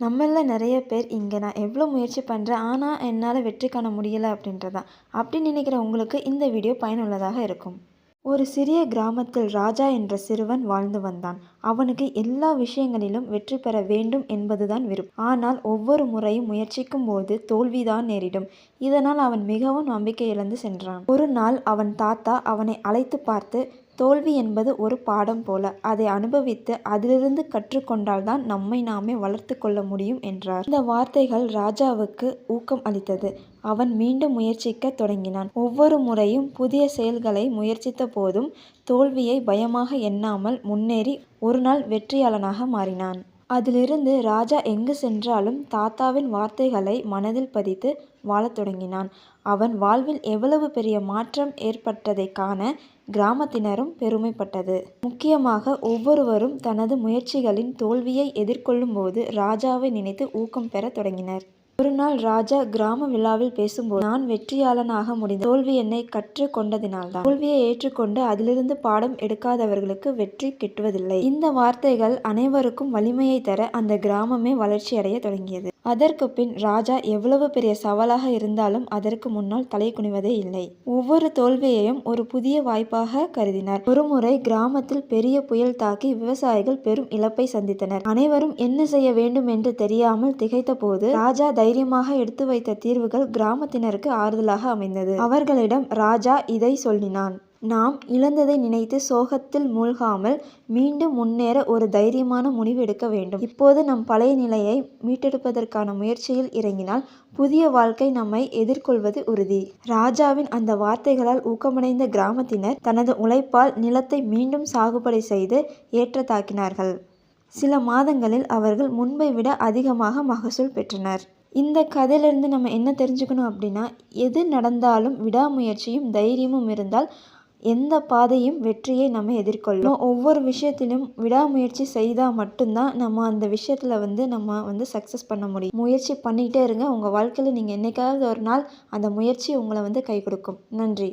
நம்மள நிறைய பேர் இங்கே நான் எவ்வளோ முயற்சி பண்ணுறேன் ஆனால் என்னால் வெற்றி காண முடியலை அப்படின்றதான் அப்படி நினைக்கிற உங்களுக்கு இந்த வீடியோ பயனுள்ளதாக இருக்கும். ஒரு சிறிய கிராமத்தில் ராஜா என்ற சிறுவன் வாழ்ந்து வந்தான். அவனுக்கு எல்லா விஷயங்களிலும் வெற்றி பெற வேண்டும் என்பதுதான் விருப்பம். ஆனால் ஒவ்வொரு முறையும் முயற்சிக்கும் போது தோல்விதான் நேரிடும். இதனால் அவன் மிகவும் நம்பிக்கை இழந்து சென்றான். ஒரு நாள் அவன் தாத்தா அவனை அழைத்து பார்த்து தோல்வி என்பது ஒரு பாடம் போல. அதை அனுபவித்து அதிலிருந்து கற்றுக்கொண்டால்தான் நம்மை நாமே வளர்த்து கொள்ள முடியும் என்றார். இந்த வார்த்தைகள் ராஜாவுக்கு ஊக்கம் அளித்தது. அவன் மீண்டும் முயற்சிக்க தொடங்கினான். ஒவ்வொரு முறையும் புதிய செயல்களை முயற்சித்த போதும் தோல்வியை பயமாக எண்ணாமல் முன்னேறி ஒரு நாள் வெற்றியாளனாக மாறினான். அதிலிருந்து ராஜா எங்கு சென்றாலும் தாத்தாவின் வார்த்தைகளை மனதில் பதித்து வாழத் தொடங்கினான். அவன் வாழ்வில் எவ்வளவு பெரிய மாற்றம் ஏற்பட்டதைக் காண கிராமத்தினரும் பெருமைப்பட்டது. முக்கியமாக ஒவ்வொருவரும் தனது முயற்சிகளின் தோல்வியை எதிர்கொள்ளும்போது ராஜாவை நினைத்து ஊக்கம் பெற தொடங்கினர். ஒரு நாள் ராஜா கிராம விழாவில் பேசும்போது நான் வெற்றியாளனாக முடிந்த தோல்வி என்னை கற்று கொண்டதினால்தான் தோல்வியை ஏற்றுக்கொண்டு அதிலிருந்து பாடம் எடுக்காதவர்களுக்கு வெற்றி கிட்டுவதில்லை இந்த வார்த்தைகள் அனைவருக்கும் வலிமையை தர அந்த கிராமமே வளர்ச்சி அடைய தொடங்கியது. அதற்கு பின் ராஜா எவ்வளவு பெரிய சவாலாக இருந்தாலும் அதற்கு முன்னால் தலை குனிவதே இல்லை. ஒவ்வொரு தோல்வியையும் ஒரு புதிய வாய்ப்பாக கருதினார். ஒருமுறை கிராமத்தில் பெரிய புயல் தாக்கி விவசாயிகள் பெரும் இழப்பை சந்தித்தனர். அனைவரும் என்ன செய்ய வேண்டும் என்று தெரியாமல் திகைத்த போது ராஜா தைரியமாக எடுத்து வைத்த தீர்வுகள் கிராமத்தினருக்கு ஆறுதலாக அமைந்தது. அவர்களிடம் ராஜா இதை சொல்லினான். நாம் இழந்ததை நினைத்து சோகத்தில் மூழ்காமல் மீண்டும் முன்னேற ஒரு தைரியமான முடிவு எடுக்க வேண்டும். இப்போது நம் பழைய நிலையை மீட்டெடுப்பதற்கான முயற்சியில் இறங்கினால் புதிய வாழ்க்கை நம்மை எதிர்கொள்வது உறுதி ராஜாவின் அந்த வார்த்தைகளால் ஊக்கமடைந்த கிராமத்தினர் தனது உழைப்பால் நிலத்தை மீண்டும் சாகுபடி செய்து ஏற்றத்தாக்கினார்கள். சில மாதங்களில் அவர்கள் முன்பை விட அதிகமாக மகசூல் பெற்றனர். இந்த கதையிலேருந்து நம்ம என்ன தெரிஞ்சுக்கணும் அப்படின்னா எது நடந்தாலும் விடாமுயற்சியும் தைரியமும் இருந்தால் எந்த பாதையும் வெற்றியை நம்ம எதிர்கொள்ளும். ஒவ்வொரு விஷயத்திலும் விடாமுயற்சி செய்தால் மட்டும்தான் நம்ம அந்த விஷயத்தில் வந்து நம்ம வந்து சக்ஸஸ் பண்ண முடியும். முயற்சி பண்ணிக்கிட்டே இருங்க. உங்கள் வாழ்க்கையில் நீங்கள் என்றைக்காவது ஒரு நாள் அந்த முயற்சி உங்களை வந்து கை கொடுக்கும். நன்றி.